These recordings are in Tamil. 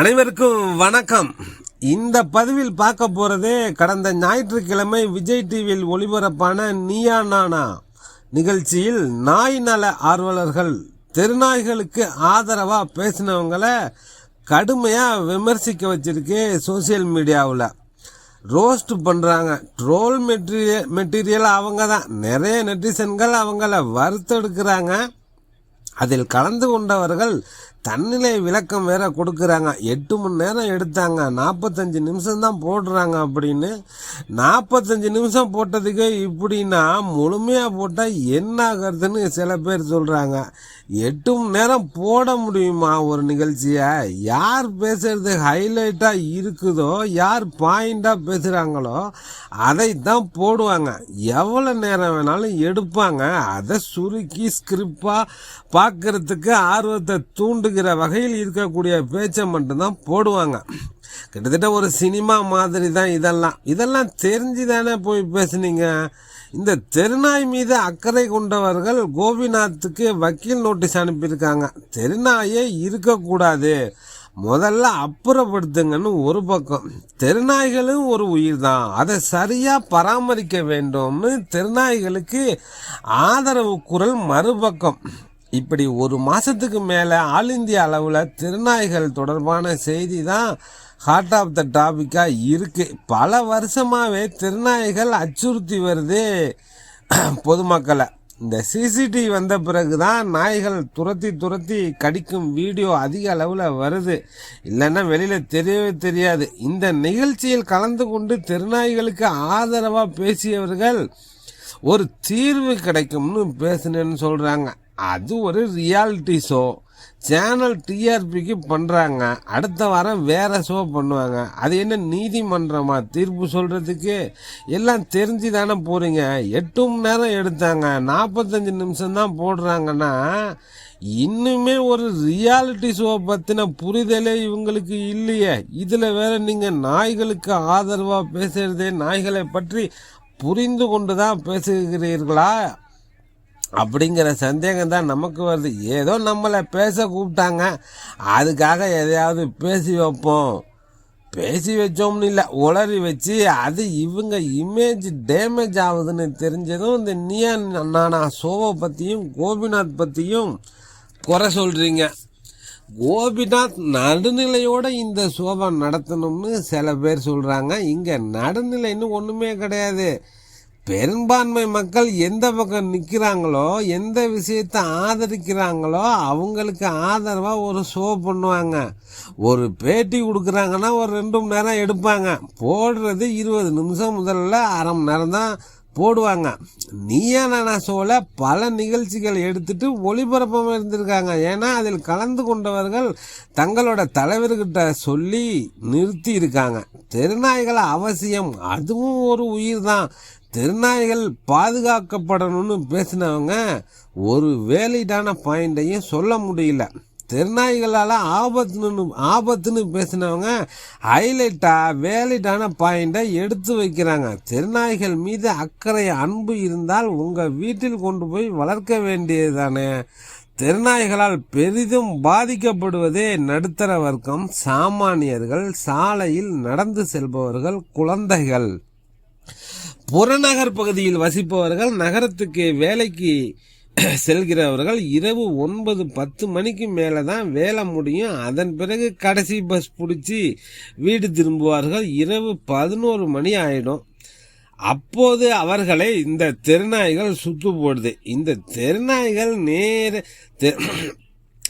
அனைவருக்கும் வணக்கம். இந்த பதிவில் பார்க்க போறது கடந்த ஞாயிற்றுக்கிழமை விஜய் டிவியில் ஒளிபரப்பான நீயா நானா நிகழ்ச்சியில் நாய் நல ஆர்வலர்கள் தெருநாய்களுக்கு ஆதரவா பேசினவங்களை கடுமையா விமர்சிக்க வச்சிருக்கு சோசியல் மீடியாவில். ரோஸ்ட் பண்ணுறாங்க ட்ரோல் மெட்டீரியல் மெட்டீரியல் அவங்க தான். நிறைய நெட்டிசன்கள் அவங்கள வறுத்தெடுக்கிறாங்க. அதில் கலந்து கொண்டவர்கள் தன்னிலை விளக்கம் வேற கொடுக்குறாங்க. எட்டு மணி நேரம் எடுத்தாங்க. நாற்பத்தஞ்சு நிமிஷம் தான் போடுறாங்க அப்படின்னு. நாற்பத்தஞ்சு நிமிஷம் போட்டதுக்கு இப்படின்னா முழுமையாக போட்டால் என்ன ஆகிறதுன்னு சில பேர் சொல்கிறாங்க எட்டு மணி நேரம் போட முடியுமா ஒரு நிகழ்ச்சியை? யார் பேசுறது ஹைலைட்டாக இருக்குதோ யார் பாயிண்டாக பேசுகிறாங்களோ அதைத்தான் போடுவாங்க. எவ்வளோ நேரம் வேணாலும் எடுப்பாங்க. அதை சுருக்கி ஸ்கிரிப்பாக பார்க்குறதுக்கு ஆர்வத்தை தூண்டு தூண்டுகிற வகையில் இருக்கக்கூடிய பேச்சை மட்டும்தான் போடுவாங்க. கிட்டத்தட்ட ஒரு சினிமா மாதிரி தான் இதெல்லாம். இதெல்லாம் தெரிஞ்சு தானே போய் பேசுனீங்க? இந்த தெருநாய் மீது அக்கறை கொண்டவர்கள் கோபிநாத்துக்கு வக்கீல் நோட்டீஸ் அனுப்பியிருக்காங்க. தெருநாயே இருக்கக்கூடாது. முதல்ல அப்புறப்படுத்துங்கன்னு ஒரு பக்கம். தெருநாய்களும் ஒரு உயிர் தான் அதை சரியா பராமரிக்க வேண்டும்னு தெருநாய்களுக்கு ஆதரவு குரல் மறுபக்கம். இப்படி ஒரு மாதத்துக்கு மேலே ஆல் இந்தியா அளவில் திருநாய்கள் தொடர்பான செய்தி தான் ஹார்ட் ஆஃப் த டாபிக்காக இருக்குது பல வருஷமாகவே திருநாய்கள் அச்சுறுத்தி வருது பொதுமக்களை. இந்த சிசிடிவி வந்த பிறகு தான் நாய்கள் துரத்தி துரத்தி கடிக்கும் வீடியோ அதிக அளவில் வருது. இல்லைன்னா வெளியில் தெரியவே தெரியாது. இந்த நிகழ்ச்சியில் கலந்து கொண்டு தெருநாய்களுக்கு ஆதரவாக பேசியவர்கள் ஒரு தீர்வு கிடைக்கும்னு பேசுனேன்னு சொல்கிறாங்க அது ஒரு ரியாலிட்டி ஷோ சேனல் டிஆர்பிக்கு பண்ணுறாங்க அடுத்த வாரம் வேறு ஷோ பண்ணுவாங்க. அது என்ன நீதிமன்றமா? தீர்ப்பு சொல்கிறதுக்கு எல்லாம் தெரிஞ்சு தானே போகிறீங்க எட்டு மணி நேரம் எடுத்தாங்க. நாற்பத்தஞ்சு நிமிஷம் தான் போடுறாங்கன்னா இன்னுமே ஒரு ரியாலிட்டி ஷோ பற்றின புரிதலே இவங்களுக்கு இல்லையே. இதில் வேற நீங்கள் நாய்களுக்கு ஆதரவாக பேசுகிறதே நாய்களை பற்றி புரிந்து கொண்டு தான் பேசுகிறீர்களா? அப்படிங்கிற சந்தேகம் தான் நமக்கு வருது. ஏதோ நம்மளை பேச கூப்பிட்டாங்க. அதுக்காக எதையாவது பேசி வைப்போம். பேசி வச்சோம்னு இல்லை உளறி வச்சு அது இவங்க இமேஜ் டேமேஜ் ஆகுதுன்னு தெரிஞ்சதும் இந்த நியா நானா சோவை பற்றியும் கோபிநாத் பற்றியும் குறை சொல்கிறீங்க கோபிநாத் நடுநிலையோட இந்த சோபா நடத்தணும்னு சில பேர் சொல்கிறாங்க இங்கே நடுநிலைன்னு ஒன்றுமே கிடையாது. பெரும்பான்மை மக்கள் எந்த பக்கம் நிற்கிறாங்களோ எந்த விஷயத்தை ஆதரிக்கிறாங்களோ அவங்களுக்கு ஆதரவாக ஒரு ஷோ பண்ணுவாங்க. ஒரு பேட்டி கொடுக்குறாங்கன்னா ஒரு ரெண்டு மணி நேரம் எடுப்பாங்க. போடுறது இருபது நிமிஷம் முதல்ல அரை மணி நேரம் தான் போடுவாங்க. நீயா நானா ஷோவில் பல நிகழ்ச்சிகள் எடுத்துட்டு ஒளிபரப்பம் இருந்திருக்காங்க. ஏன்னா அதில் கலந்து கொண்டவர்கள் தங்களோட தலைவர்கிட்ட சொல்லி நிறுத்தி இருக்காங்க. தெருநாய்களை அவசியம். அதுவும் ஒரு உயிர் தான். திருநாய்கள் பாதுகாக்கப்படணும்னு பேசினவங்க ஒரு வேலிடான பாயிண்டையும் சொல்ல முடியல. திருநாய்களால் ஆபத்துன்னு ஆபத்துன்னு பேசினவங்க ஹைலைட்டாக வேலிடான பாயிண்டை எடுத்து வைக்கிறாங்க. திருநாய்கள் மீது அக்கறை அன்பு இருந்தால் உங்கள் வீட்டில் கொண்டு போய் வளர்க்க வேண்டியது தானே திருநாய்களால் பெரிதும் பாதிக்கப்படுவதே நடுத்தர வர்க்கம் சாமானியர்கள் சாலையில் நடந்து செல்பவர்கள் குழந்தைகள். புறநகர் பகுதியில் வசிப்பவர்கள் நகரத்துக்கு வேலைக்கு செல்கிறவர்கள் இரவு ஒன்பது பத்து மணிக்கு மேலே தான் வேலை முடியும். அதன் பிறகு கடைசி பஸ் பிடிச்சி வீடு திரும்புவார்கள். இரவு பதினோரு மணி ஆயிடும். அப்போது அவர்களை இந்த தெருநாய்கள் சுத்து போடுது. இந்த தெருநாய்கள் நேர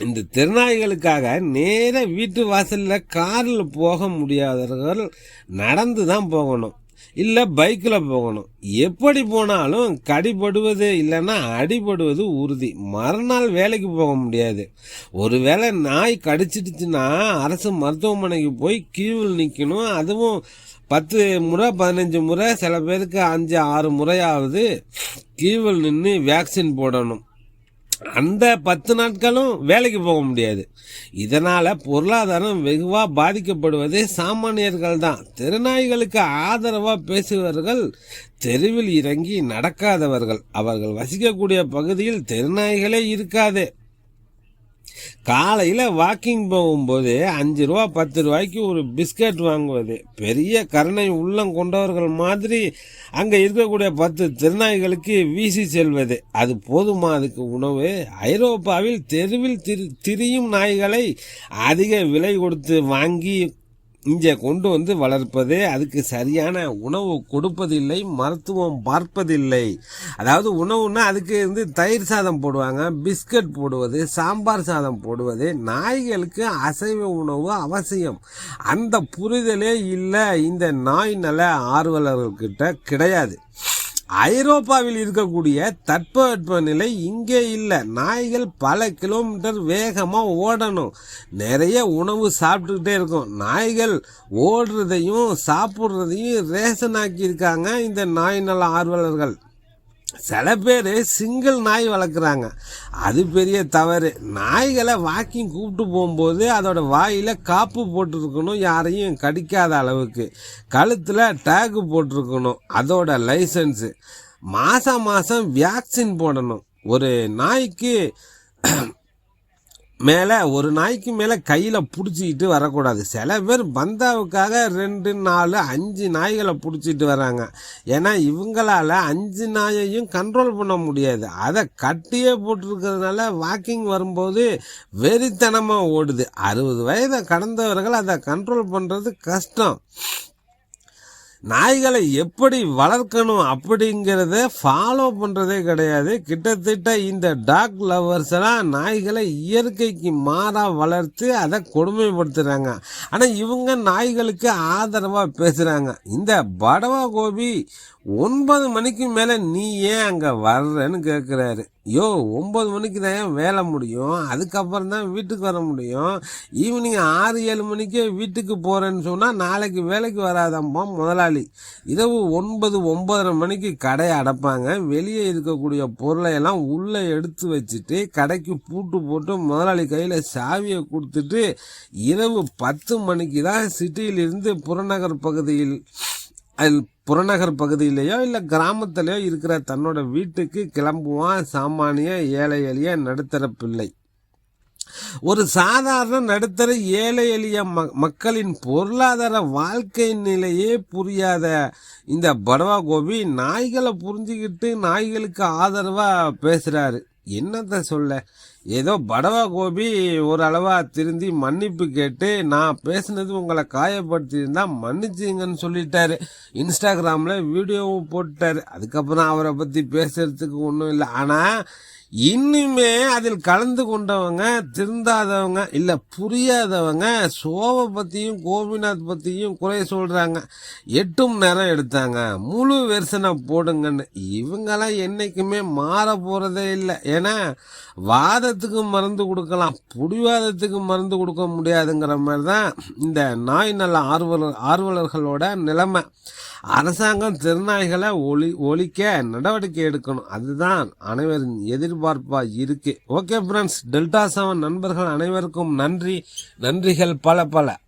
இந்த திருநாய்களுக்காக நேர வீட்டு வாசலில் காரில் போக முடியாதவர்கள் நடந்து தான் போகணும். இல்லை பைக்கில் போகணும். எப்படி போனாலும் கடிபடுவது இல்லைன்னா அடிபடுவது உறுதி. மறுநாள் வேலைக்கு போக முடியாது. ஒருவேளை நாய் கடிச்சிடுச்சுன்னா அரசு மருத்துவமனைக்கு போய் கீவில் நிற்கணும் அதுவும் பத்து முறை பதினஞ்சு முறை சில பேருக்கு அஞ்சு ஆறு முறையாவது கியூவில் நின்று வேக்சின் போடணும். அந்த பத்து நாட்களும் வேலைக்கு போக முடியாது. இதனால பொருளாதாரம் வெகுவாக பாதிக்கப்படுவது சாமானியர்கள் தான் தெருநாய்களுக்கு ஆதரவாக பேசுபவர்கள் தெருவில் இறங்கி நடக்காதவர்கள். அவர்கள் வசிக்கக்கூடிய பகுதியில் தெருநாய்களே இருக்காது. காலையில் வாக்கிங் போகும்போது அஞ்சு ரூபா பத்து ரூபாய்க்கு ஒரு பிஸ்கட் வாங்குவது. பெரிய கருணை உள்ளம் கொண்டவர்கள் மாதிரி அங்கே இருக்கக்கூடிய பத்து திருநாய்களுக்கு வீசி செல்வது. அது போதுமா அதுக்கு உணவு? ஐரோப்பாவில் தெருவில் திரி திரியும் நாய்களை அதிக விலை கொடுத்து வாங்கி இங்கே கொண்டு வந்து வளர்ப்பது அதுக்கு சரியான உணவு கொடுப்பதில்லை மருத்துவம் பார்ப்பதில்லை. அதாவது உணவுன்னா அதுக்கு வந்து தயிர் சாதம் போடுவாங்க பிஸ்கட் போடுவது சாம்பார் சாதம் போடுவது. நாய்களுக்கு அசைவ உணவு அவசியம். அந்த புரிதலே இல்லை இந்த நாய் நல ஆர்வலர்கள்கிட்ட கிடையாது. ஐரோப்பாவில் இருக்கக்கூடிய தட்பவெட்ப நிலை இங்கே இல்லை. நாய்கள் பல கிலோமீட்டர் வேகமாக ஓடணும். நிறைய உணவு சாப்பிட்டுக்கிட்டே இருக்கும். நாய்கள் ஓடுறதையும் சாப்பிட்றதையும் ரேஷன் ஆக்கியிருக்காங்க இந்த நாய் நல ஆர்வலர்கள். சில பேர் சிங்கிள் நாய் வளர்க்குறாங்க. அது பெரிய தவறு. நாய்களை வாக்கிங் கூப்பிட்டு போகும்போது அதோட வாயில் காப்பு போட்டிருக்கணும் யாரையும் கடிக்காத அளவுக்கு. கழுத்தில் டேகு போட்டிருக்கணும் அதோட லைசன்ஸு மாதம் மாதம் வேக்சின் போடணும். ஒரு நாய்க்கு மேலே ஒரு நாய்க்கு மேலே கையில் பிடிச்சிக்கிட்டு வரக்கூடாது. சில பேர் பந்தாவுக்காக ரெண்டு நாலு அஞ்சு நாய்களை பிடிச்சிட்டு வராங்க. ஏன்னா இவங்களால அஞ்சு நாயையும் கண்ட்ரோல் பண்ண முடியாது. அதை கட்டியே போட்டிருக்கிறதுனால வாக்கிங் வரும்போது வெறித்தனமாக ஓடுது. அறுபது வயதை கடந்தவர்கள் அதை கண்ட்ரோல் பண்ணுறது கஷ்டம். நாய்களை எப்படி வளர்க்கணும் அப்படிங்கிறத ஃபாலோ பண்ணுறதே கிடையாது. கிட்டத்தட்ட இந்த டாக் லவர்ஸ் எல்லாம் நாய்களை இயற்கைக்கு மாறாக வளர்த்து அதை கொடுமைப்படுத்துகிறாங்க ஆனால் இவங்க நாய்களுக்கு ஆதரவாக பேசுகிறாங்க இந்த படவா கோபி ஒன்பது மணிக்கு மேலே நீ ஏன் அங்கே வர்றன்னு கேட்குறாரு யோ ஒம்பது மணிக்கு தான் ஏன் வேலை முடியும்? அதுக்கப்புறம் தான் வீட்டுக்கு வர முடியும். ஈவினிங் ஆறு ஏழு மணிக்கே வீட்டுக்கு போகிறேன்னு சொன்னால் நாளைக்கு வேலைக்கு வராதம்மா முதலாளி. இரவு ஒன்பது ஒன்பதரை மணிக்கு கடையை அடைப்பாங்க. வெளியே இருக்கக்கூடிய பொருளை எல்லாம் உள்ளே எடுத்து வச்சுட்டு கடைக்கு பூட்டு போட்டு முதலாளி கையில் சாவியை கொடுத்துட்டு இரவு பத்து மணிக்கு தான் சிட்டியிலிருந்து புறநகர் பகுதியில் அதில் புறநகர் பகுதியிலேயோ இல்லை கிராமத்திலேயோ இருக்கிற தன்னோட வீட்டுக்கு கிளம்புவான் சாமானிய ஏழை எளிய நடுத்தர பிள்ளை. ஒரு சாதாரண நடுத்தர ஏழை எளிய மக்களின் பொருளாதார வாழ்க்கை நிலையே புரியாத இந்த படவா கோபி நாய்களை புரிஞ்சுக்கிட்டு நாய்களுக்கு ஆதரவாக பேசுகிறாரு என்னத்த சொல்ல? ஏதோ படவா கோபி ஓரளவா திருந்தி மன்னிப்பு கேட்டு நான் பேசினது உங்களை காயப்படுத்தியிருந்தா மன்னிச்சிங்கன்னு சொல்லிட்டாரு. இன்ஸ்டாகிராமில் வீடியோவும் போட்டுட்டாரு. அதுக்கப்புறம் அவரை பற்றி பேசுறதுக்கு ஒன்றும் இல்லை. ஆனால் இன்னுமே அதில் கலந்து கொண்டவங்க திருந்தாதவங்க இல்லை புரியாதவங்க சோவை பற்றியும் கோபிநாத் பற்றியும் குறை சொல்கிறாங்க எட்டும் நேரம் எடுத்தாங்க. முழு வெர்சனை போடுங்கன்னு. இவங்கெல்லாம் என்றைக்குமே மாற போகிறதே இல்லை. ஏன்னா வாத வாதத்துக்கு மருந்து கொடுக்கலாம். புடிவாதத்துக்கு மருந்து கொடுக்க முடியாதுங்கிற மாதிரி தான் இந்த நாய் நல்ல ஆர்வலர் ஆர்வலர்களோட நிலைமை. அரசாங்கம் திருநாய்களை ஒளி ஒழிக்க நடவடிக்கை எடுக்கணும். அதுதான் அனைவரின் எதிர்பார்ப்பாக இருக்கு. ஓகே ஃப்ரெண்ட்ஸ் டெல்டா செவன் நண்பர்கள் அனைவருக்கும் நன்றி. நன்றிகள் பல பல.